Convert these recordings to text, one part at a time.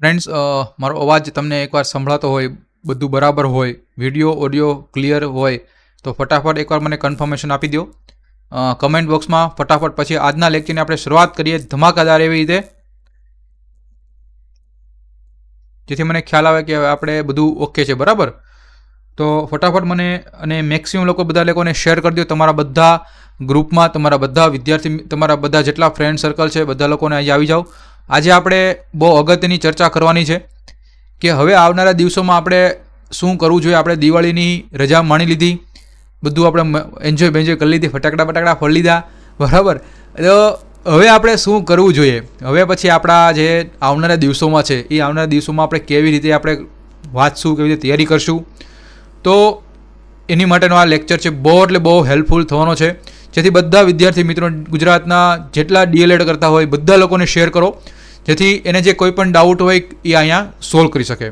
Friends મારો અવાજ તમને એકવાર સંભળાતો હોય, બધું બરાબર હોય, વીડિયો, ઓડિયો ક્લિયર હોય, તો ફટાફટ એકવાર મને કન્ફર્મેશન આપી દો કમેન્ટ બોક્સમાં ફટાફટ પછી આજના લેક્ચરની આપણે શરૂઆત કરીએ ધમાકાદાર એવી રીતે. જેથી મને ખ્યાલ આવે કે હવે આપણે બધું ઓકે છે, બરાબર? તો ફટાફટ મને અને મેક્સિમમ લોકો બધા લોકોને શેર કરી દો તમારા બધા ગ્રુપમાં તમારા બધા વિદ્યાર્થી, તમારા બધા જેટલા ફ્રેન્ડ સર્કલ છે, બધા લોકોને અહીં આવી જાઓ. આજે આપણે બહુ અગત્યની ચર્ચા કરવાની છે કે હવે આવનારા દિવસોમાં આપણે શું કરવું જોઈએ? આપણે દિવાળીની રજા માણી લીધી, બધું આપણે એન્જોય બેન્જોય કરી લીધી, ફટાકડા ફટાકડા ફોડી લીધા, બરાબર? તો હવે આપણે શું કરવું જોઈએ? હવે પછી આપણા જે આવનારા દિવસોમાં છે, એ આવનારા દિવસોમાં આપણે કેવી રીતે આપણે વાંચશું કેવી રીતે તૈયારી કરશું? તો એની માટેનો આ લેક્ચર છે, બહુ એટલે બહુ હેલ્પફુલ થવાનો છે. જેથી બધા વિદ્યાર્થી મિત્રો ગુજરાતના જેટલા ડીએલએડ કરતા હોય, બધા લોકોને શેર કરો. જેથી એને જે કોઈ પણ ડાઉટ હોય એ અહીંયા સોલ્વ કરી શકે.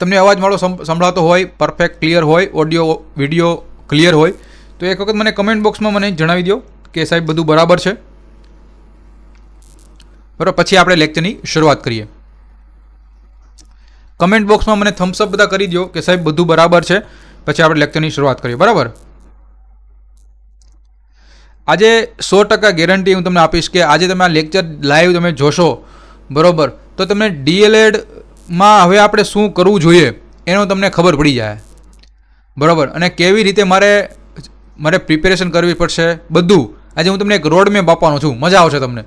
તમને અવાજ મારો સંભળાતો હોય પરફેક્ટ ક્લિયર હોય ઓડિયો વીડિયો ક્લિયર હોય, તો એક વખત મને કમેન્ટ બોક્સમાં મને જણાવી દો કે સાહેબ બધું બરાબર છે. બરાબર, પછી આપણે લેક્ચરની શરૂઆત કરીએ. કમેન્ટ બોક્સમાં મને થમ્સઅપ બધા કરી દો કે સાહેબ બધું બરાબર છે. પછી આપણે લેક્ચરની શરૂઆત કરીએ. બરાબર? આજે સો ટકા ગેરંટી હું તમને આપીશ કે આજે તમે આ લેક્ચર લાઈવ તમે જોશો, બરાબર? તો તમને ડીએલએડમાં હવે આપણે શું કરવું જોઈએ એનો તમને ખબર પડી જાય. બરાબર? અને કેવી રીતે મારે મારે પ્રિપેરેશન કરવી પડશે બધું. આજે હું તમને એક રોડ મેપ આપવાનો છું. મજા આવશે તમને.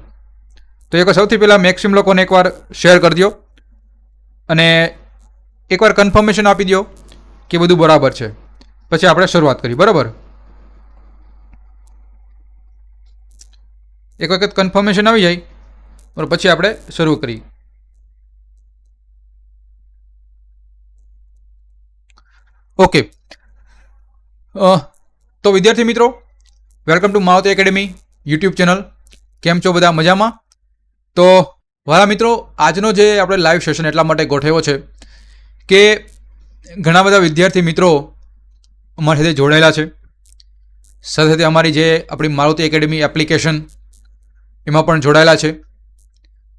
તો એક સૌથી પહેલાં મેક્સિમ લોકોને એકવાર શેર કરી દો અને એકવાર કન્ફર્મેશન આપી દો કે બધું બરાબર છે. પછી આપણે શરૂઆત કરી. બરાબર? એક વખત કન્ફર્મેશન આવી જાય બરાબર પછી આપણે શરૂ કરીએ. ઓકે તો વિદ્યાર્થી મિત્રો welcome to Mavati academy YouTube channel કેમ છો બધા? મજામાં? તો, વાલા મિત્રો, આજનો જે આપણે લાઈવ સેશન એટલા માટે ગોઠવ્યો છે કે ઘણા બધા વિદ્યાર્થી મિત્રો અમારી સાથે જોડાયેલા છે. સાથે સાથે અમારી જે આપણી મારુતિ એકેડેમી એપ્લિકેશન એમાં પણ જોડાયેલા છે.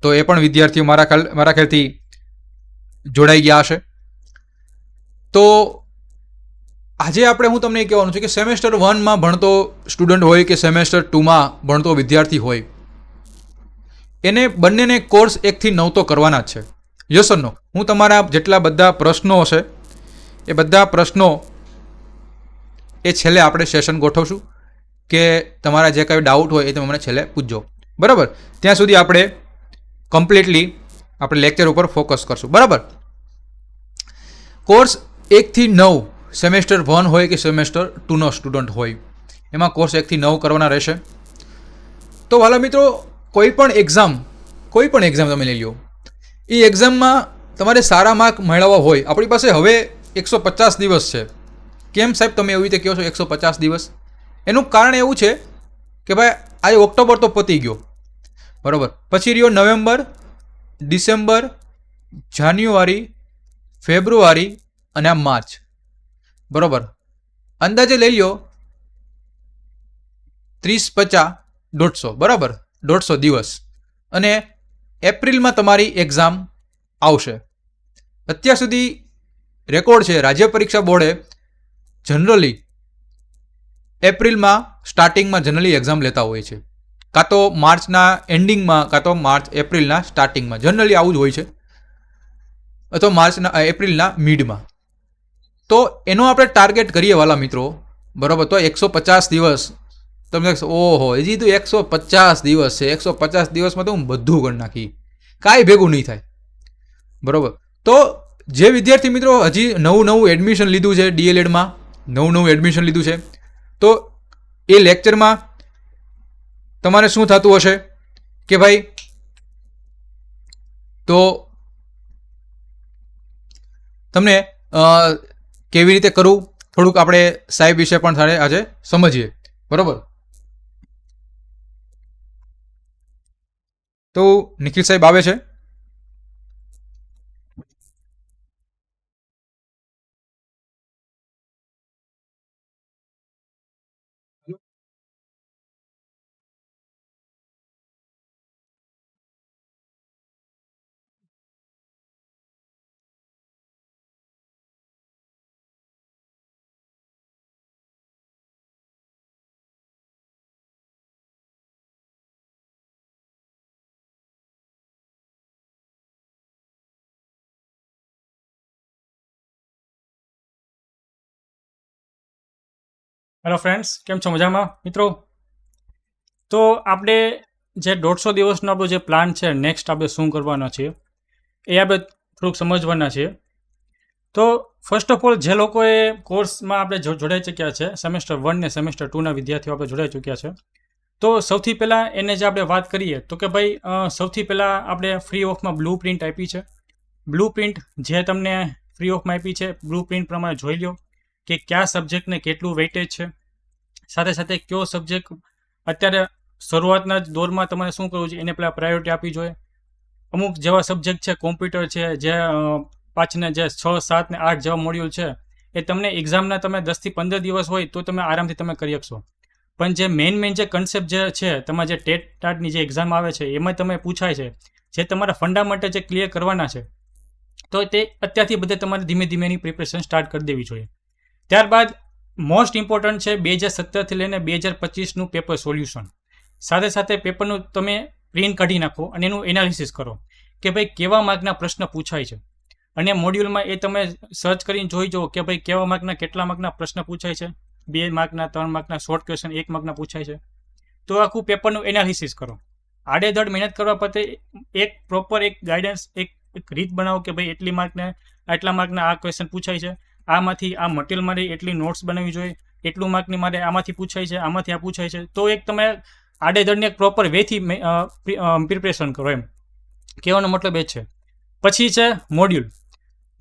તો એ પણ વિદ્યાર્થીઓ મારા ખ્યાલ, મારા ખ્યાલથી જોડાઈ ગયા હશે. તો આજે આપણે હું તમને એ કહેવાનું છું કે સેમેસ્ટર વનમાં ભણતો સ્ટુડન્ટ હોય કે સેમેસ્ટર ટુમાં ભણતો વિદ્યાર્થી હોય, એને બંનેને કોર્સ એકથી નવ તો કરવાના જ છે. Yes no? હું તમારા જેટલા બધા પ્રશ્નો હશે, એ બધા પ્રશ્નો એ છેલ્લે આપણે સેશન ગોઠવશું, કે તમારા જે કંઈ ડાઉટ હોય એ તમે મને છેલ્લે પૂછજો. બરાબર? ત્યાં સુધી આપણે કમ્પ્લીટલી આપણે લેક્ચર ઉપર ફોકસ કરશું. બરાબર? કોર્સ એકથી નવ સેમેસ્ટર વન હોય કે સેમેસ્ટર ટુનો સ્ટુડન્ટ હોય, એમાં કોર્સ એકથી નવ કરવાના રહેશે. તો વાલા મિત્રો, કોઈ પણ એક્ઝામ કોઈ પણ એક્ઝામ તમે લઈ લો એ એક્ઝામમાં તમારે સારા માર્ક મેળવવા હોય. આપણી પાસે હવે એકસો પચાસ દિવસ છે. કેમ સાહેબ તમે એવી રીતે કહો છો એકસો પચાસ દિવસ? એનું કારણ એવું છે કે ભાઈ આજે ઓક્ટોબર તો પતી ગયો. બરાબર. પછી રહ્યો નવેમ્બર, ડિસેમ્બર, જાન્યુઆરી, ફેબ્રુઆરી અને માર્ચ. બરાબર. અંદાજે લઈ લો ત્રીસ પચાસ દોઢસો. બરાબર? દોઢસો દિવસ. અને એપ્રિલમાં તમારી એક્ઝામ આવશે. અત્યાર સુધી રેકોર્ડ છે રાજ્ય પરીક્ષા બોર્ડે જનરલી એપ્રિલમાં સ્ટાર્ટિંગમાં જનરલી એક્ઝામ લેતા હોય છે કાં તો માર્ચના એન્ડિંગમાં કાં તો માર્ચ એપ્રિલના સ્ટાર્ટિંગમાં. જનરલી આવું જ હોય છે. અથવા માર્ચના એપ્રિલના મિડમાં તો એનો આપણે ટાર્ગેટ કરીએ વાલા મિત્રો. બરાબર? તો એકસો પચાસ દિવસ. લાગશે, ઓહો હજી તો એકસો પચાસ દિવસ છે. એકસો પચાસ દિવસમાં તો હું બધું કરી નાખી. કાંઈ ભેગું નહીં થાય. બરાબર? તો જે વિદ્યાર્થી મિત્રો હજી નવું નવું એડમિશન લીધું છે ડીએલએડમાં નવું નવું એડમિશન લીધું છે તો એ લેક્ચરમાં તમારે શું થતું હશે? કે ભાઈ, તો તમને કેવી રીતે કરવું? થોડુંક આપણે સાહેબ વિશે પણ સારે આજે સમજીએ. બરોબર? તો નિખિલ સાહેબ આવે છે. હેલો ફ્રેન્ડ્સ કેમ છો મજામાં? મિત્રો, તો આપણે જે દોઢસો દિવસનો આપણો જે પ્લાન છે નેક્સ્ટ આપણે શું કરવાના છીએ એ આપણે થોડુંક સમજવાના છીએ તો ફર્સ્ટ ઓફ ઓલ જે લોકોએ કોર્સમાં આપણે જોડાઈ ચૂક્યા છે સેમેસ્ટર વન ને સેમેસ્ટર ટુના વિદ્યાર્થીઓ આપણે જોડાઈ ચૂક્યા છે, તો સૌથી પહેલાં એને જે આપણે વાત કરીએ, તો કે ભાઈ સૌથી પહેલાં આપણે ફ્રી ઓફમાં બ્લુ પ્રિન્ટ આપી છે. બ્લુ પ્રિન્ટ જે તમને ફ્રી ઓફમાં આપી છે બ્લુ પ્રિન્ટ પ્રમાણે જોઈ લો કે કયા સબ્જેક્ટને કેટલું વેઇટેજ છે? સાથે સાથે કયો સબ્જેક્ટ અત્યારે શરૂઆતના દોરમાં તમારે શું કરવું છે? એને પહેલાં પ્રાયોરિટી આપવી જોઈએ. અમુક જેવા સબ્જેક્ટ છે કોમ્પ્યુટર છે, જે પાછને જે છ, સાત ને આઠ જેવા મોડ્યુલ છે, એ તમને એક્ઝામના તમે દસથી પંદર દિવસ હોય તો તમે આરામથી તમે કરી શકશો પણ જે મેઇન મેઇન જે કન્સેપ્ટ જે છે, તમારે જે ટેટ ટાટની જે એક્ઝામ આવે છે, એમાં તમે પૂછાય છે, જે તમારા ફંડામેન્ટલ જે ક્લિયર કરવાના છે, તો તે અત્યારથી બધે તમારે ધીમે ધીમે એની પ્રિપરેશન સ્ટાર્ટ કરી દેવી જોઈએ. ત્યારબાદ મોસ્ટ ઇમ્પોર્ટન્ટ છે બે હજાર સત્તરથી લઈને બે હજાર પચીસનું પેપર સોલ્યુશન સાથે સાથે પેપરનું તમે પ્રિન્ટ કાઢી નાખો અને એનું એનાલિસિસ કરો કે ભાઈ કેવા માર્કના પ્રશ્ન પૂછાય છે. અને મોડ્યુલમાં એ તમે સર્ચ કરીને જોઈ જુઓ કે ભાઈ કેવા માર્કના કેટલા માર્કના પ્રશ્ન પૂછાય છે. બે માર્કના ત્રણ માર્કના શોર્ટ ક્વેશ્ચન એક માર્કના પૂછાય છે. તો આખું પેપરનું એનાલિસિસ કરો. આડેધડ મહેનત કરવા પતે એક પ્રોપર એક ગાઈડન્સ એક રીત બનાવો કે ભાઈ એટલી માર્કને આટલા માર્કના આ ક્વેશ્ચન પૂછાય છે. આમાંથી આ મટીરિયલ મારે એટલી નોટ્સ બનાવવી જોઈએ, એટલું માર્કની મારે આમાંથી પૂછાય છે, આમાંથી આ પૂછાય છે. તો એક તમે આડેધડને એક પ્રોપર વેથી પ્રિપરેશન કરો એમ. કહેવાનો મતલબ એ છે. પછી છે મોડ્યુલ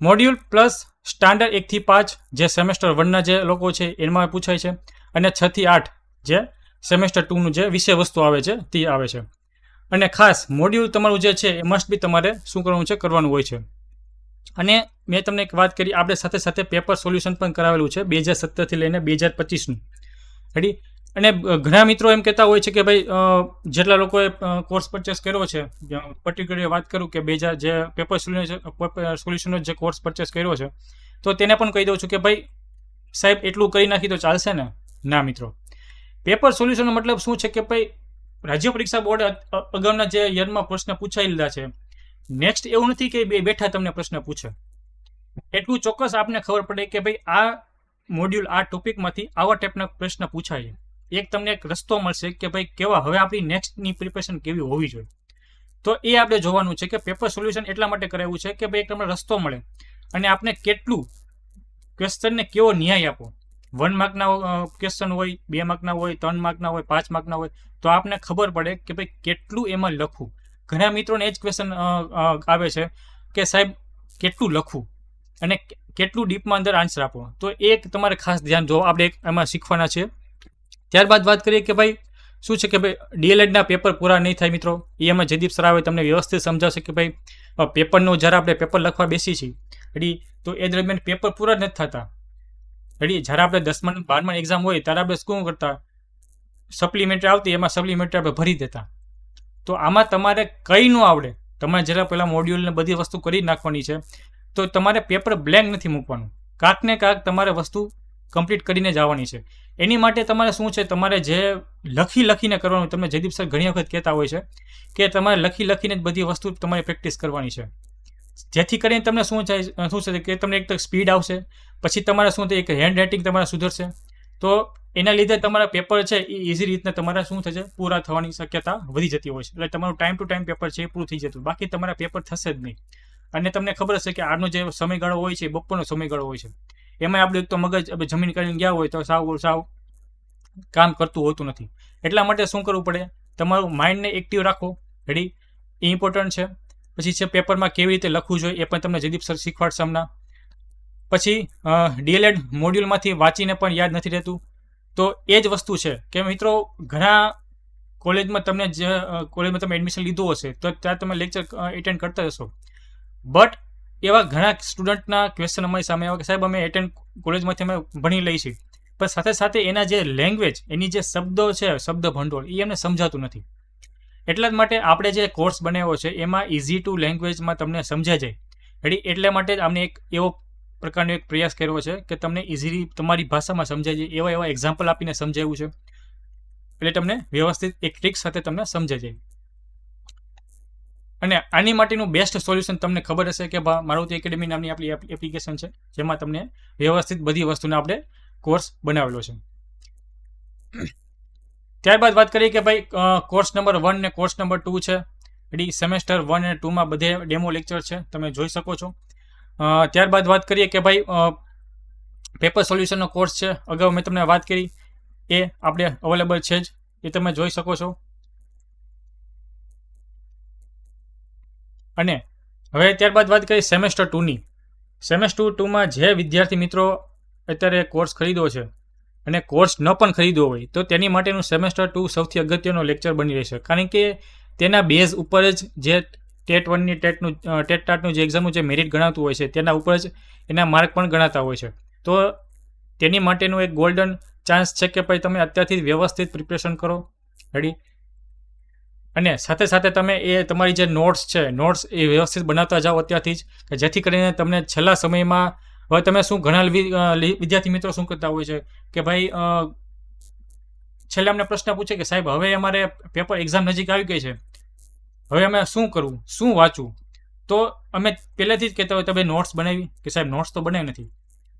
મોડ્યુલ પ્લસ સ્ટાન્ડર્ડ એકથી પાંચ જે સેમેસ્ટર વનના જે લોકો છે, એમાં પૂછાય છે. અને છથી આઠ જે સેમેસ્ટર ટુનું જે વિષય વસ્તુ આવે છે, તે આવે છે. અને ખાસ મોડ્યુલ તમારું જે છે, એ મસ્ટ બી તમારે શું કરવાનું છે, કરવાનું હોય છે. અને મેં તમને એક વાત કરી, આપણે સાથે સાથે પેપર સોલ્યુશન પણ કરાવેલું છે, બે હજાર સત્તરથી લઈને બે હજાર પચીસનું. રેડી અને ઘણા મિત્રો એમ કહેતા હોય છે કે ભાઈ જેટલા લોકોએ કોર્સ પરચેસ કર્યો છે પર્ટિક્યુલર વાત કરું કે બે હજાર જે પેપર સોલ્યુશનનો જે કોર્સ પરચેસ કર્યો છે, તો તેને પણ કહી દઉં છું કે ભાઈ, સાહેબ, એટલું કરી નાખી તો ચાલશે ને? ના, મિત્રો. પેપર સોલ્યુશનનો મતલબ શું છે કે ભાઈ, રાજ્ય પરીક્ષા બોર્ડે અગાઉના જે યરમાં પ્રશ્ન પૂછાઈ લીધા છે નેક્સ્ટ એવું નથી કે બે બેઠા તમને પ્રશ્ન પૂછે. એટલું ચોક્કસ આપને ખબર પડે કે ભાઈ, આ મોડ્યુલ આ ટોપિકમાંથી આવા ટાઈપના પ્રશ્ન પૂછાય છે. એક તમને એક રસ્તો મળશે કે ભાઈ, કેવા, હવે આપણી નેક્સ્ટની પ્રિપેરેશન કેવી હોવી જોઈએ. તો એ આપણે જોવાનું છે કે પેપર સોલ્યુશન એટલા માટે કરાવ્યું છે કે ભાઈ, તમને રસ્તો મળે. અને આપને કેટલું ક્વેશ્ચનને કેવો ન્યાય આપો વન માર્કના ક્વેશ્ચન હોય, બે માર્કના હોય, ત્રણ માર્કના હોય, પાંચ માર્કના હોય, તો આપને ખબર પડે કે ભાઈ, કેટલું એમાં લખવું. ઘણા મિત્રોને એ જ ક્વેશ્ચન આવે છે કે સાહેબ, કેટલું લખવું અને કેટલું ડીપમાં અંદર આન્સર આપો તો એ તમારે ખાસ ધ્યાન, જો આપણે એમાં શીખવાના છે. ત્યારબાદ વાત કરીએ કે ભાઈ, શું છે કે ભાઈ ડીએલએડના પેપર પૂરા નહીં થાય મિત્રો? એ એમાં જયદીપ સર આવે, તમને વ્યવસ્થિત સમજાવશે કે ભાઈ પેપરનો પેપરનું જ્યારે આપણે પેપર લખવા બેસી છીએ રેડી તો એ દરમિયાન પેપર પૂરા નથી થતા. રેડી જ્યારે આપણે દસમા બારમા એક્ઝામ હોય, ત્યારે આપણે શું કરતા? સપ્લિમેન્ટરી આવતી, એમાં સપ્લિમેન્ટરી આપણે ભરી દેતા. તો આમાં તમારે કંઈ ન આવડે. તમારે જરા પહેલાં મોડ્યુલને બધી વસ્તુ કરી નાખવાની છે. તો તમારે પેપર બ્લેન્ક નથી મૂકવાનું. કાંક ને કાંક તમારે વસ્તુ કમ્પ્લીટ કરીને જ આવવાની છે. એની માટે તમારે શું છે? તમારે જે લખી લખીને કરવાનું, તમને જયદીપ સર ઘણી વખત કહેતા હોય છે કે તમારે લખી લખીને જ બધી વસ્તુ તમારે પ્રેક્ટિસ કરવાની છે. જેથી કરીને તમને શું થાય, શું છે કે તમને એક તો સ્પીડ આવશે, પછી તમારે શું થાય, એક હેન્ડ રાઇટિંગ તમારે સુધરશે. તો એના લીધે તમારા પેપર છે એ ઇઝી રીતના તમારા શું થશે? પૂરા થવાની શક્યતા વધી જતી હોય છે. એટલે તમારું ટાઈમ ટુ ટાઈમ પેપર છે એ પૂરું થઈ જતું. બાકી તમારા પેપર થશે જ નહીં. અને તમને ખબર હશે કે આનો જે સમયગાળો હોય છે બપોરનો સમયગાળો હોય છે. એમાં આપણે એક તો મગજ જમીન કરીને ગયા હોય તો સાવ સાવ કામ કરતું હોતું નથી. એટલા માટે શું કરવું પડે? તમારું માઇન્ડને એક્ટિવ રાખો. રેડી એ ઇમ્પોર્ટન્ટ છે. પછી છે પેપરમાં કેવી રીતે લખવું જોઈએ એ પણ તમને જયદીપ સર શીખવાડશે હમણાં. પછી ડીએલએડ મોડ્યુલમાંથી વાંચીને પણ યાદ નથી રહેતું. તો એ જ વસ્તુ છે કે મિત્રો, ઘણા કોલેજમાં તમને જે કોલેજમાં તમે એડમિશન લીધું હશે, તો ત્યાં તમે લેક્ચર એટેન્ડ કરતા હશો બટ, એવા ઘણા સ્ટુડન્ટના ક્વેશ્ચન અમારી સામે આવ્યા કે, સાહેબ, અમે એટેન્ડ કોલેજમાંથી અમે ભણી લઈ છીએ. પણ સાથે સાથે એના જે લેંગ્વેજ એની જે શબ્દો છે, શબ્દ ભંડોળ, એ એમને સમજાતું નથી. એટલા જ માટે આપણે જે કોર્સ બનાવ્યો છે, એમાં ઇઝી ટુ લેંગ્વેજમાં તમને સમજાય જાય. એટલા માટે જ અમને એક એવો પ્રકારનો એક પ્રયાસ કર્યો છે કે તમને ઇઝીલી તમારી ભાષામાં સમજાય જાય એવા એવા એક્ઝામ્પલ આપીને સમજાવ્યું છે. એટલે તમને વ્યવસ્થિત એક ટ્રીક સાથે તમને સમજાય જાય. અને આની માટેનું બેસ્ટ સોલ્યુશન તમને ખબર હશે કે મારુતિ એકેડેમી નામની આપણી એપ્લિકેશન છે, જેમાં તમને વ્યવસ્થિત બધી વસ્તુનો આપણે કોર્સ બનાવેલો છે. ત્યારબાદ વાત કરીએ કે ભાઈ કોર્સ નંબર વન ને કોર્સ નંબર ટુ છે. એટલે સેમેસ્ટર વન અને ટુમાં બધે ડેમો લેક્ચર છે, તમે જોઈ શકો છો. ત્યારબાદ વાત કરીએ કે ભાઈ પેપર સોલ્યુશનનો કોર્સ છે. અગાઉ મેં તમને વાત કરી. એ આપણે અવેલેબલ છે જ. એ તમે જોઈ શકો છો. અને હવે ત્યારબાદ વાત કરીએ સેમેસ્ટર ટુની સેમેસ્ટર ટુમાં જે વિદ્યાર્થી મિત્રો અત્યારે કોર્સ ખરીદો છે અને કોર્સ ન પણ ખરીદવો હોય, તો તેની માટેનું સેમેસ્ટર ટુ સૌથી અગત્યનો લેક્ચર બની રહેશે. કારણ કે તેના બેઝ ઉપર જ જે ટેટ વનની ટેટનું ટેટ ટાટનું જે એક્ઝામનું જે મેરિટ ગણાતું હોય છે, તેના ઉપર જ એના માર્ક પણ ગણાતા હોય છે. તો તેની માટેનું એક ગોલ્ડન ચાન્સ છે કે ભાઈ તમે અત્યારથી વ્યવસ્થિત પ્રિપરેશન કરો. રેડી અને સાથે સાથે તમે એ તમારી જે નોટ્સ છે નોટ્સ એ વ્યવસ્થિત બનાવતા જાઓ અત્યારથી જ, કે જેથી કરીને તમને છેલ્લા સમયમાં, હવે તમે શું ઘણા વિદ્યાર્થી મિત્રો શું કરતા હોય છે, કે ભાઈ છેલ્લે અમને પ્રશ્ન પૂછે કે સાહેબ, હવે અમારે પેપર એક્ઝામ નજીક આવી ગઈ છે. હવે અમે શું કરવું શું વાંચવું તો અમે પહેલેથી જ કહેતા હોય, તમે નોટ્સ બનાવી? કે સાહેબ નોટ્સ તો બનાવી નથી.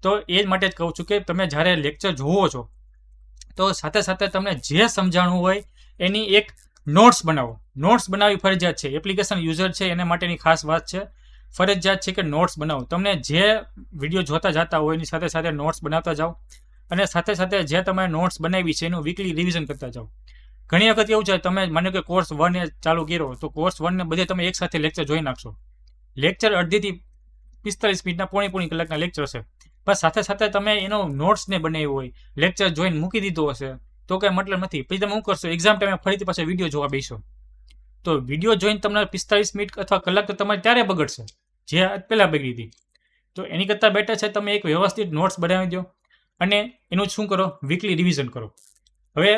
તો એ જ માટે જ કહું છું કે તમે જ્યારે લેક્ચર જુઓ છો, તો સાથે સાથે તમને જે સમજાણું હોય, એની એક નોટ્સ બનાવો. નોટ્સ બનાવવી ફરજિયાત છે. એપ્લિકેશન યુઝર છે, એના માટેની ખાસ વાત છે. ફરજિયાત છે કે નોટ્સ બનાવો. તમને જે વીડિયો જોતા જતા હોય, એની સાથે સાથે નોટ્સ બનાવતા જાઓ. અને સાથે સાથે જે તમે નોટ્સ બનાવી છે, એનું વીકલી રિવિઝન કરતા જાઓ. ઘણી વખત એવું છે, તમે માનો કે કોર્સ વન એ ચાલુ કર્યો તો કોર્સ વનને બધે તમે એક સાથે લેક્ચર જોઈ નાખશો. લેક્ચર અડધીથી પિસ્તાલીસ મિનિટના પોણી પોણી કલાકના લેક્ચર છે પણ સાથે સાથે તમે એનો નોટ્સ ને બનાવ્યો હોય લેક્ચર જોઈને મૂકી દીધો હશે, તો કંઈ મતલબ નથી. પછી તમે શું કરશો એક્ઝામ ટાઈમે ફરીથી પાછા વીડિયો જોવા બેસો. તો વીડિયો જોઈને તમને પિસ્તાલીસ મિનિટ અથવા કલાક તો તમારે ત્યારે બગડશે, જે પહેલાં બગડી હતી. તો એની કરતાં બેટર છે, તમે એક વ્યવસ્થિત નોટ્સ બનાવી દો અને એનું શું કરો વીકલી રિવિઝન કરો. હવે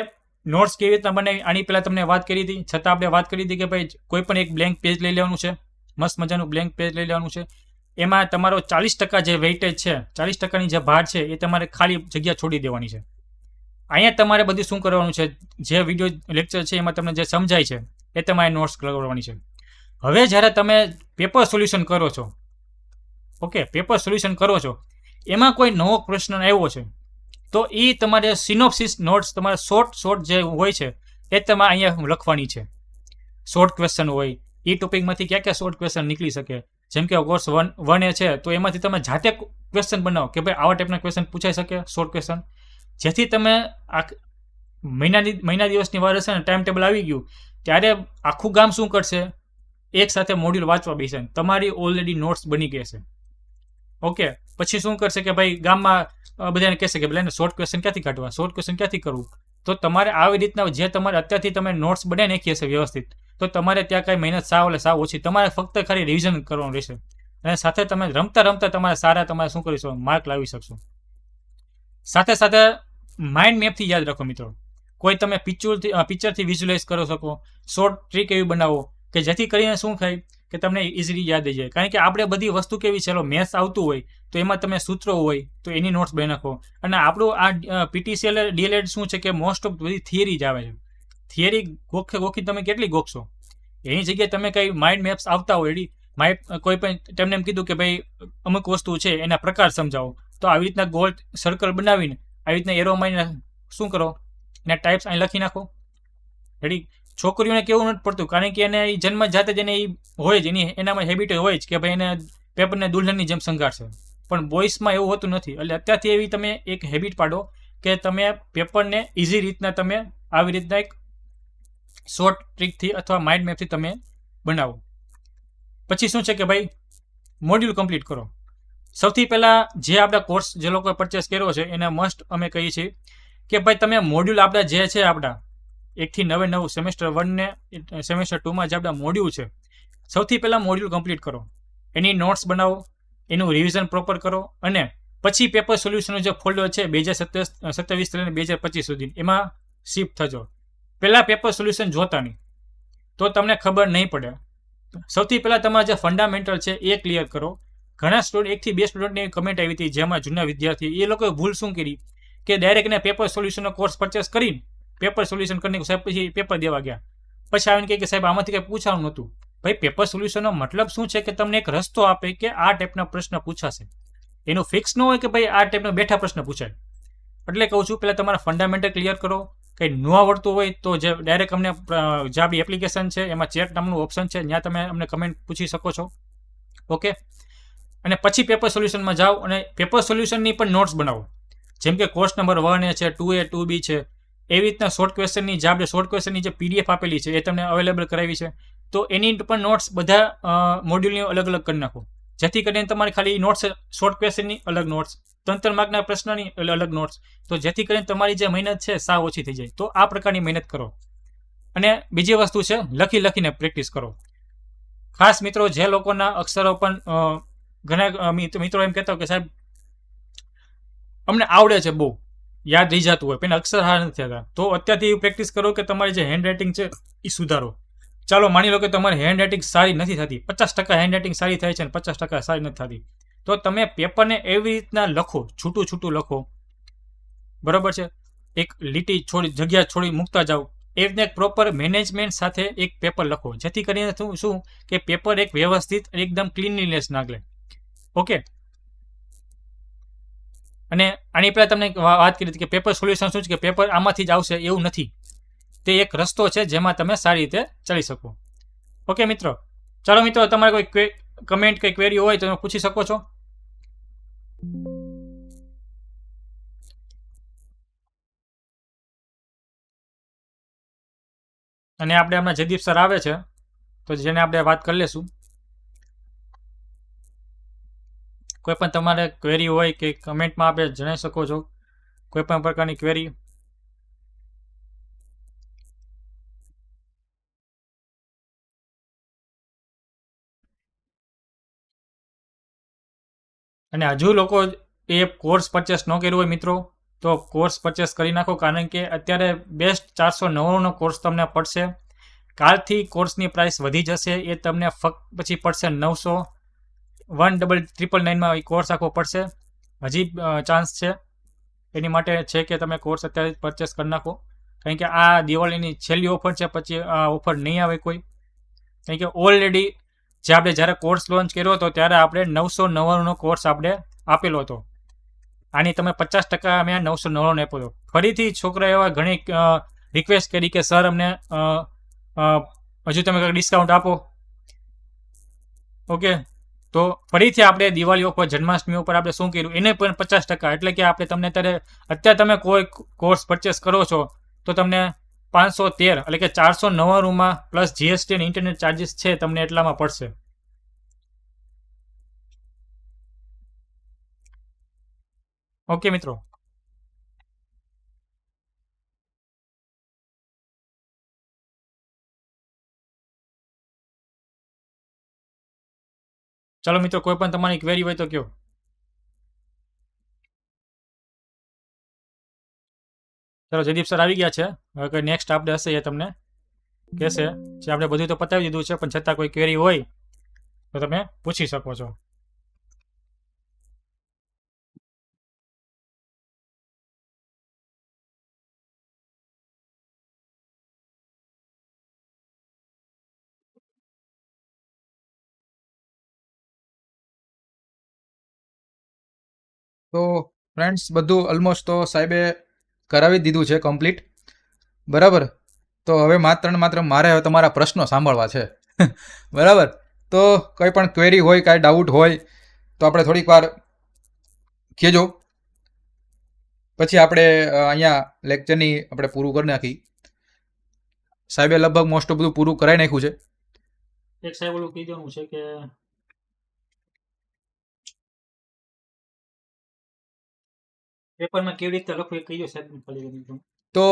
નોટ્સ કેવી રીતના બને આની પહેલાં તમને વાત કરી હતી, છતાં આપણે વાત કરી હતી કે ભાઈ કોઈ પણ એક બ્લેન્ક પેજ લઈ લેવાનું છે, મસ્ત મજાનું બ્લેન્ક પેજ લઈ લેવાનું છે. એમાં તમારો ચાલીસ ટકા જે વેઇટેજ છે, ચાલીસ ટકાની જે ભાર છે, એ તમારે ખાલી જગ્યા છોડી દેવાની છે. અહીંયા તમારે બધું શું કરવાનું છે, જે વીડિયો લેક્ચર છે એમાં તમને જે સમજાય છે, એ તમારે નોટ્સ કરવાની છે. હવે જ્યારે તમે પેપર સોલ્યુશન કરો છો ઓકે પેપર સોલ્યુશન કરો છો, એમાં કોઈ નવો પ્રશ્ન આવ્યો છે તો એ તમારે સિનોપ્સિસ નોટ્સ તમારે શોર્ટ શોર્ટ જે હોય છે, એ તમારે અહીંયા લખવાની છે. શોર્ટ ક્વેશ્ચન હોય. એ ટોપિકમાંથી ક્યાં ક્યાં શોર્ટ ક્વેશ્ચન નીકળી શકે? જેમ કે કોર્સ વન વન એ છે, તો એમાંથી તમે જાતે ક્વેશ્ચન બનાવો કે ભાઈ આવા ટાઈપના ક્વેશ્ચન પૂછાઈ શકે શોર્ટ ક્વેશ્ચન જેથી તમે આ મહિનાની, મહિના દિવસની વાર હશે ને ટાઈમ ટેબલ આવી ગયું, ત્યારે આખું ગામ શું કરશે? એક સાથે મોડ્યુલ વાંચવા બેસે તમારી ઓલરેડી નોટ્સ બની ગઈ છે ઓકે પછી શું કરશે કે ભાઈ ગામમાં બધાને કહેશે કે ભલે શોર્ટ ક્વેશ્ચન ક્યાંથી કાઢવા? શોર્ટ ક્વેશ્ચન ક્યાંથી કરવું? તો તમારે આવી રીતના જે તમારે અત્યારથી તમે નોટ્સ બનાવી નાખી હશે વ્યવસ્થિત. તો તમારે ત્યાં કાંઈ મહેનત સાવ એટલે સાવ ઓછી. તમારે ફક્ત ખાલી રિવિઝન કરવાનું રહેશે. અને સાથે તમે રમતા રમતા તમારે સારા તમારે શું કરીશો? માર્ક લાવી શકશો. સાથે સાથે માઇન્ડ મેપથી યાદ રાખો મિત્રો. કોઈ તમે પિક્ચરથી પિક્ચરથી વિઝ્યુલાઇઝ કરો શકો. શોર્ટ ટ્રીક એવી બનાવો કે જેથી કરીને શું થાય? કે તમને ઇઝીલી યાદ આવી જાય. કારણ કે આપણે બધી વસ્તુ કેવી છે? મેથ્સ આવતું હોય, તો એમાં તમે સૂત્રો હોય, તો એની નોટ્સ બનાવી. નાખો અને આપણું આ પીટીસીએલ ડીએલએડ શું છે કે મોસ્ટ ઓફ બધી થિયરી જ આવે છે. થિયરી ગોખે ગોખી તમે કેટલી ગોખશો? એની જગ્યાએ તમે કંઈ માઇન્ડ મેપ્સ આવતા હોય એડી માઇન્ડ કોઈ પણ તેમને એમ કીધું કે ભાઈ, અમુક વસ્તુ છે, એના પ્રકાર સમજાવો. તો આવી રીતના ગોલ સર્કલ બનાવીને, આવી રીતના એરો મારીને શું કરો? એના ટાઈપ્સ અહીં લખી નાખો. રેડી છોકરીઓને કેવું નથી પડતું, કારણ કે એને એ જન્મ જાતે જ એને એ હોય જ, એની એનામાં હેબિટ હોય જ કે ભાઈ એને પેપરને દુલ્હનની જેમ સંગાડશે પણ બોઇસમાં એવું હોતું નથી. એટલે અત્યારથી એવી તમે એક હેબિટ પાડો કે તમે પેપરને ઇઝી રીતના તમે આવી રીતના એક શોર્ટ ટ્રીકથી અથવા માઇન્ડ મેપથી તમે બનાવો. પછી શું છે કે ભાઈ મોડ્યુલ કમ્પ્લીટ કરો. સૌથી પહેલાં જે આપણા કોર્સ જે લોકોએ પરચેસ કર્યો છે, એને મસ્ટ અમે કહીએ છીએ કે ભાઈ તમે મોડ્યુલ આપણા જે છે આપણા એકથી નવે નવ સેમેસ્ટર વનને સેમેસ્ટર ટુમાં જે આપણા મોડ્યુલ છે, સૌથી પહેલાં મોડ્યુલ કમ્પ્લીટ કરો. એની નોટ્સ બનાવો, એનું રિવિઝન પ્રોપર કરો અને પછી પેપર સોલ્યુશનનો જે ફોલ્ડર છે, બે હજાર સત્યાવીસ સત્યાવીસ લઈને બે હજાર પચીસ સુધી, એમાં શિફ્ટ થજો. પહેલાં પેપર સોલ્યુશન જોતા નહીં. તો તમને ખબર નહીં પડે. સૌથી પહેલાં તમારા જે ફંડામેન્ટલ છે, એ ક્લિયર કરો. ઘણા સ્ટુડન્ટ એકથી બે સ્ટુડન્ટની કમેન્ટ આવી હતી, જેમાં જૂના વિદ્યાર્થી, એ લોકોએ ભૂલ શું કરી? કે ડાયરેક્ટ પેપર સોલ્યુશનનો કોર્સ પરચેસ કરીને પેપર સોલ્યુશન કરીને સાહેબ, પછી પેપર દેવા ગયા. પછી આવીને કહે કે, સાહેબ, આમાંથી કંઈ પૂછવાનું નહોતું. ભાઈ, પેપર સોલ્યુશનનો મતલબ શું છે કે તમને એક રસ્તો આપે કે આ ટાઈપના પ્રશ્ન પૂછાશે? એનું ફિક્સ ન હોય કે ભાઈ આ ટાઈપના બેઠા પ્રશ્ન પૂછાય? એટલે કહું છું પહેલાં તમારા ફંડામેન્ટલ ક્લિયર કરો. કંઈ ન આવડતું હોય તો જે ડાયરેક્ટ અમને જ્યાં આપણી એપ્લિકેશન છે, એમાં ચેટ નામનું ઓપ્શન છે, ત્યાં તમે અમને કમેન્ટ પૂછી શકો છો. ઓકે? અને પછી પેપર સોલ્યુશનમાં જાઓ અને પેપર સોલ્યુશનની પણ નોટ્સ બનાવો. જેમ કે કોર્સ નંબર વન એ છે ટુ એ ટુ બી છે. એવી રીતના શોર્ટ ક્વેશ્ચનની જે આપણે શોર્ટ ક્વેશ્ચનની જે પીડીએફ આપેલી છે, એ તમને અવેલેબલ કરાવી છે. તો એની પણ નોટ્સ બધા મોડ્યુલની અલગ અલગ કરી નાખો. જેથી કરીને તમારે ખાલી નોટ્સ શોર્ટ ક્વેશ્ચનની અલગ નોટ્સ તંત્ર માર્ગના પ્રશ્નની અલ- અલગ નોટ્સ તો જેથી કરીને તમારી જે મહેનત છે, સાવ ઓછી થઈ જાય. તો આ પ્રકારની મહેનત કરો. અને બીજી વસ્તુ છે, લખી લખીને પ્રેક્ટિસ કરો. ખાસ મિત્રો, જે લોકોના અક્ષરો પણ ઘણા મિત્રો એમ કહેતા કે સાહેબ, અમને આવડે છે બહુ. યાદ રહી જતું હોય પણ અક્ષર હાર નથી થતા તો અત્યારથી પ્રેક્ટિસ કરો કે તમારી જે હેન્ડ રાઇટિંગ છે, એ સુધારો. ચાલો, માની લો કે તમારી હેન્ડ રાઇટિંગ સારી નથી થતી. પચાસ ટકા હેન્ડ રાઇટિંગ સારી થાય છે અને પચાસ ટકા સારી નથી થતી. તો તમે પેપરને એવી રીતના લખો, છૂટું છૂટું લખો. બરાબર છે? એક લીટી છોડી, જગ્યા છોડી મૂકતા જાઓ. એ રીતના એક પ્રોપર મેનેજમેન્ટ સાથે એક પેપર લખો. જેથી કરીને શું શું? કે પેપર એક વ્યવસ્થિત એકદમ ક્લીનલીનેસ નાગલે ઓકે અને આની પહેલાં તમને વાત કરી હતી કે પેપર સોલ્યુશન શું છે કે પેપર આમાંથી જ આવશે એવું નથી. તે એક રસ્તો છે જેમાં તમે સારી રીતે ચાલી શકો. ઓકે મિત્રો. ચાલો મિત્રો, તમારે કોઈ કમેન્ટ કંઈ ક્વેરી હોય તો પૂછી શકો છો. અને આપણે હમણાં જયદીપ સર આવે છે, તો જેને આપણે વાત કરી લેશું. કોઈ પણ તમારે ક્વેરી હોય કે કમેન્ટમાં આપણે જણાવી શકો છો. કોઈ પણ પ્રકારની ક્વેરી અને હજુ લોકો એ કોર્સ પરચેસ ન કર્યું હોય મિત્રો, તો કોર્સ પરચેસ કરી નાખો. કારણ કે અત્યારે બેસ્ટ ચારસો નવ્વાણુંનો કોર્સ તમને પડશે. કાલથી કોર્સની પ્રાઇસ વધી જશે. એ તમને ફક્ત પછી પડશે નવસો. વન ડબલ ટ્રિપલ નાઇનમાં એ કોર્સ આખો પડશે. હજી ચાન્સ છે. એની માટે છે કે તમે કોર્સ અત્યારે પરચેસ કરી નાખો. કારણ કે આ દિવાળીની છેલ્લી ઓફર છે, પછી આ ઓફર નહીં આવે કોઈ. કારણ કે ઓલરેડી જે આપણે જ્યારે કોર્સ લોન્ચ કર્યો હતો, ત્યારે આપણે નવસો નવ્વાણુંનો કોર્સ આપણે આપેલો હતો. આની તમે પચાસ ટકા અમે નવસો નવ્વાણું આપ્યો હતો. ફરીથી છોકરા એવા ઘણી રિક્વેસ્ટ કરી કે સર અમને હજુ તમે કંઈક ડિસ્કાઉન્ટ આપો. ઓકે તો ફરીથી આપણે દિવાળી ઉપર, જન્માષ્ટમી ઉપર આપણે શું કર્યું? એને પણ પચાસ ટકા. એટલે કે આપણે તમને અત્યારે અત્યારે તમે કોઈ કોર્સ પરચેસ કરો છો, તો તમને પાંચસો તેર, એટલે કે ચારસો નવ્વાણુંમાં પ્લસ જીએસટી અને ઇન્ટરનેટ ચાર્જિસ છે, તમને એટલામાં પડશે. ઓકે મિત્રો. ચાલો મિત્રો, કોઈ પણ તમારી ક્વેરી હોય તો કયો. ચાલો, જયદીપ સર આવી ગયા છે. હવે કોઈ નેક્સ્ટ આપણે હશે એ તમને કહેશે. જે આપણે બધું તો પતાવી દીધું છે, પણ છતાં કોઈ ક્વેરી હોય તો તમે પૂછી શકો છો. તો ફ્રેન્ડ્સ બધું ઓલમોસ્ટ તો સાહેબે કરાવી દીધું છે કમ્પ્લીટ બરાબર? તો હવે માત્ર ને માત્ર મારે હવે તમારા પ્રશ્નો સાંભળવા છે. બરાબર? તો કંઈ પણ ક્વેરી હોય, કાંઈ ડાઉટ હોય, તો આપણે થોડીક વાર કહેજો. પછી આપણે અહીંયા લેક્ચરની આપણે પૂરું કરી નાખી. સાહેબે લગભગ મોસ્ટ ઓફ બધું પૂરું કરાવી નાખ્યું છે. એક સાહેબ ઓલું કીધું છે કે પેપરમાં કેવી રીતે લખવું એ કહી સાહેબ તો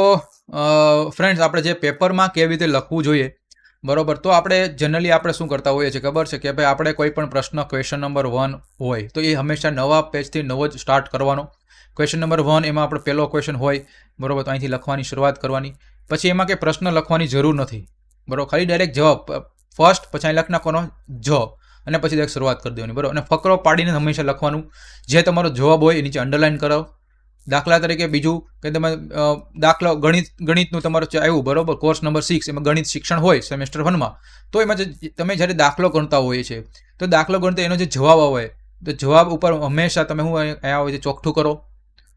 ફ્રેન્ડ્સ આપણે જે પેપરમાં કેવી રીતે લખવું જોઈએ, બરોબર? તો આપણે જનરલી આપણે શું કરતા હોઈએ છીએ? ખબર છે કે ભાઈ આપણે કોઈ પણ પ્રશ્ન ક્વેશ્ચન નંબર વન હોય, તો એ હંમેશા નવા પેજથી નવો જ સ્ટાર્ટ કરવાનો. ક્વેશ્ચન નંબર વન એમાં આપણે પહેલો ક્વેશ્ચન હોય, બરોબર? તો અહીંથી લખવાની શરૂઆત કરવાની. પછી એમાં કે પ્રશ્ન લખવાની જરૂર નથી. બરોબર? ખાલી ડાયરેક્ટ જવાબ. ફર્સ્ટ પછી અહીં લખી નાખવાનો જ. અને પછી ડાયરેક્ટ શરૂઆત કરી દેવાની. બરોબર? અને ફકરો પાડીને હંમેશા લખવાનું. જે તમારો જવાબ હોય એ નીચે અંડરલાઇન કરો દાખલા તરીકે બીજું કે તમે દાખલો ગણિત, ગણિતનું તમારું આવ્યું, બરોબર કોર્સ નંબર સિક્સ એમાં ગણિત શિક્ષણ હોય સેમેસ્ટર વનમાં તો એમાં જે તમે જ્યારે દાખલો ગણતા હોઈએ છે, તો દાખલો ગણતા એનો જે જવાબ આવે, તો જવાબ ઉપર હંમેશા તમે શું અહીંયા હોય છે ચોખ્ઠું કરો,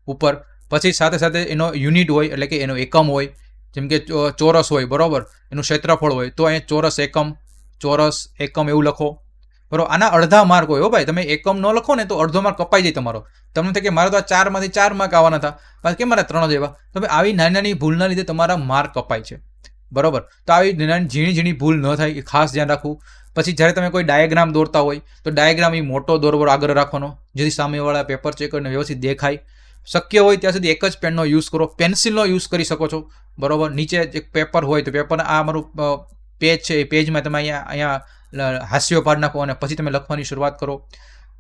ઉપર. પછી સાથે સાથે એનો યુનિટ હોય, એટલે કે એનો એકમ હોય, જેમ કે ચોરસ હોય, બરાબર, એનું ક્ષેત્રફળ હોય, તો અહીંયા ચોરસ એકમ ચોરસ એકમ એવું લખો. બરોબર? આના અડધા માર્ક હોય હો ભાઈ. તમે એકમ ન લખો ને તો અડધો માર્ક કપાઈ જાય તમારો. તમને થાય કે મારે તો આ ચારમાંથી ચાર માર્ક આવવાના હતા. બાકી કેમ મારે ત્રણ જ એવા? તો ભાઈ આવી નાની નાની ભૂલના લીધે તમારા માર્ક કપાય છે. બરોબર? તો આવી નાની ઝીણી ઝીણી ભૂલ ન થાય, એ ખાસ ધ્યાન રાખવું. પછી જ્યારે તમે કોઈ ડાયાગ્રામ દોરતા હોય, તો ડાયાગ્રામ એ મોટો દોરવો આગળ રાખવાનો, જેથી સામેવાળા પેપર ચેક કરીને વ્યવસ્થિત દેખાય. શક્ય હોય ત્યાં સુધી એક જ પેનનો યુઝ કરો. પેન્સિલનો યુઝ કરી શકો છો. બરોબર? નીચે એક પેપર હોય તો પેપર આ અમારું પેજ છે. એ પેજમાં તમે અહીંયા અહીંયા હાસ્યો પાડી નાખો અને પછી તમે લખવાની શરૂઆત કરો.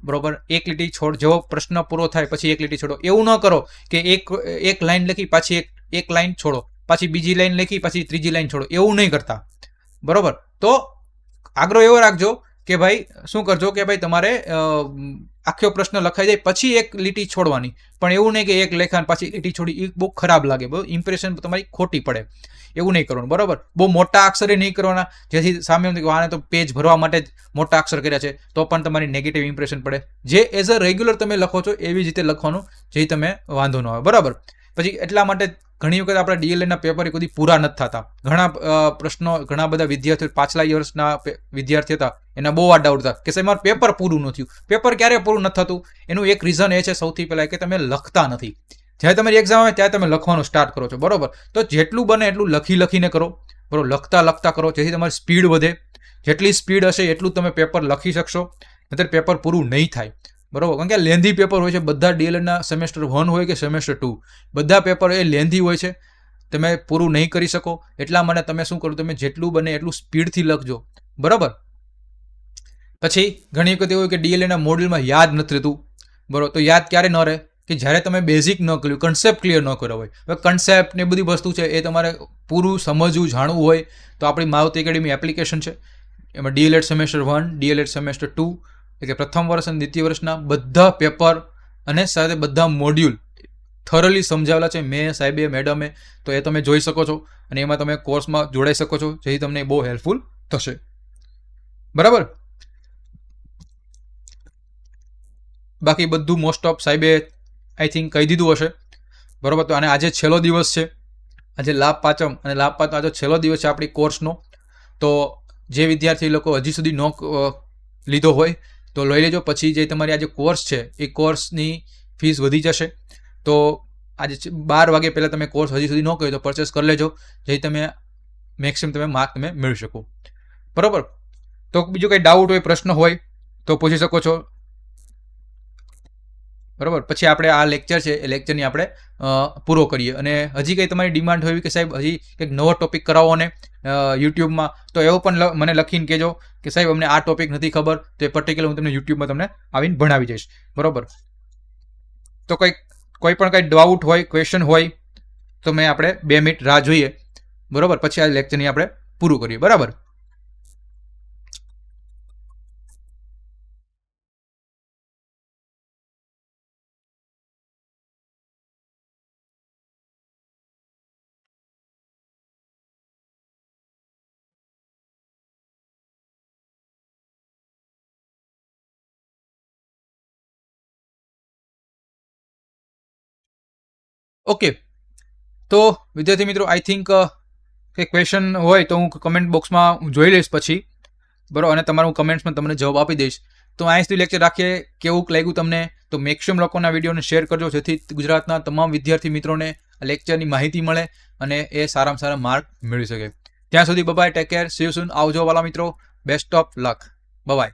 બરોબર? એક લીટી છોડ, જેવો પ્રશ્ન પૂરો થાય પછી એક લીટી છોડો. એવું ન કરો કે એક એક લાઈન લખી પાછી એક એક લાઈન છોડો. પાછી બીજી લાઈન લખી પછી ત્રીજી લાઈન છોડો. એવું નહીં કરતા. બરોબર? તો આગ્રહ એવો રાખજો કે ભાઈ, શું કરજો કે ભાઈ તમારે આખો પ્રશ્ન લખાઈ જાય, પછી એક લીટી છોડવાની. પણ એવું નહીં કે એક લેખાન પાછી લીટી છોડી એ બહુ ખરાબ લાગે. બહુ ઇમ્પ્રેશન તમારી ખોટી પડે. એવું નહીં કરવાનું, બરાબર? બહુ મોટા અક્ષરે નહીં કરવાના. જેથી સામે એમ આને તો પેજ ભરવા માટે જ મોટા અક્ષર કર્યા છે, તો પણ તમારી નેગેટિવ ઇમ્પ્રેશન પડે. જે એઝ અ રેગ્યુલર તમે લખો છો, એવી જ રીતે લખવાનું જેથી તમે વાંધો ન આવે. બરાબર? પછી એટલા માટે ઘણી વખત આપણા ડીએલએના પેપર એ કદી પૂરા નથી થતા. ઘણા પ્રશ્નો, ઘણા બધા વિદ્યાર્થીઓ પાછલા યર્સના વિદ્યાર્થી હતા, એના બહુ આ ડાઉટ હતા કે સાહેબ, મારું પેપર પૂરું ન થયું. પેપર ક્યારે પૂરું નથી થતું? એનું એક રીઝન એ છે સૌથી પહેલાં કે તમે લખતા નથી. જ્યારે તમારી એક્ઝામ આવે ત્યારે તમે લખવાનું સ્ટાર્ટ કરો છો, બરાબર? તો જેટલું બને એટલું લખી લખીને કરો. બરાબર લખતા લખતા કરો, જેથી તમારી સ્પીડ વધે. જેટલી સ્પીડ હશે એટલું તમે પેપર લખી શકશો. નહીતર પેપર પૂરું નહીં થાય. બરોબર? કારણ કે લેન્ધી પેપર હોય છે, બધા ડીએલએડના સેમેસ્ટર વન હોય કે સેમેસ્ટર ટુ બધા પેપર એ લેન્ધી હોય છે. તમે પૂરું નહીં કરી શકો. એટલા માટે તમે શું કરો? તમે જેટલું બને એટલું સ્પીડથી લખજો. બરાબર? પછી ઘણી વખત એવું હોય કે ડીએલએના મોડ્યુલમાં યાદ નથી રહેતું. બરાબર? તો યાદ ક્યારે ન રહે? કે જ્યારે તમે બેઝિક ન કર્યું કન્સેપ્ટ ક્લિયર ન કર્યો હોય. હવે કન્સેપ્ટ ને બધી વસ્તુ છે એ તમારે પૂરું સમજવું, જાણવું હોય તો આપણી મારુતિ એકેડમી એપ્લિકેશન છે. એમાં D El Ed semester one D El Ed semester two કે પ્રથમ વર્ષ અને દ્વિતીય વર્ષના બધા પેપર અને સાથે બધા મોડ્યુલ થરલી સમજાવેલા છે. મેં, સાહેબે, મેડમે, તો એ તમે જોઈ શકો છો અને એમાં તમે કોર્સમાં જોડાઈ શકો છો, જેથી તમને બહુ હેલ્પફુલ થશે. બરાબર? બાકી બધું મોસ્ટ ઓફ સાહેબે આઈ થિંક કહી દીધું હશે. બરાબર? તો અને આજે છેલ્લો દિવસ છે. આજે લાભ પાંચમ અને લાભ પાંચમ આજે છેલ્લો દિવસ છે આપણી કોર્સનો તો જે વિદ્યાર્થી લોકો હજી સુધી નો લીધો હોય તો લઈ લેજો. પછી જે તમારી આજે કોર્સ છે, એ કોર્સની ફીસ વધી જશે. તો આજે બાર વાગે પહેલાં તમે કોર્સ હજી સુધી ન કર્યો તો પરચેસ કરી લેજો. જેથી તમે મેક્સિમમ તમે માર્ક તમે મેળવી શકો. બરાબર? તો બીજું કંઈ ડાઉટ હોય, પ્રશ્ન હોય, તો પૂછી શકો છો. બરાબર? પછી આપણે આ લેક્ચર છે, એ લેક્ચરની આપણે પૂરો કરીએ. અને હજી કંઈ તમારી ડિમાન્ડ હોય કે સાહેબ, હજી કંઈક નવો ટોપિક કરાવો ને યુટ્યુબમાં, તો એવો પણ મને લખીને કહેજો કે સાહેબ, અમને આ ટોપિક નથી ખબર, તો એ પર્ટિક્યુલર હું તમને યુટ્યુબમાં તમને આવીને ભણાવી જઈશ બરાબર? તો કંઈક, કોઈ પણ કંઈ ડાઉટ હોય ક્વેશ્ચન હોય, તો મેં આપણે બે મિનિટ રાહ જોઈએ. બરાબર? પછી આ લેક્ચરની આપણે પૂરું કરીએ. બરાબર? ઓકે તો, વિદ્યાર્થી મિત્રો આઈ થિંક કંઈ ક્વેશ્ચન હોય તો હું કમેન્ટ બોક્સમાં જોઈ લઈશ પછી. બરાબર અને તમારું કમેન્ટ્સમાં તમને જવાબ આપી દઈશ. તો અહીં સુધી લેક્ચર રાખીએ. કેવું લાગ્યું તમને? તો મેક્સિમમ લોકોના વિડીયોને શેર કરજો, જેથી ગુજરાતના તમામ વિદ્યાર્થી મિત્રોને લેક્ચરની માહિતી મળે અને એ સારામાં સારા માર્ક મેળવી શકે. ત્યાં સુધી bye bye take care see સુન આવજો વાલા મિત્રો. Best of luck bye bye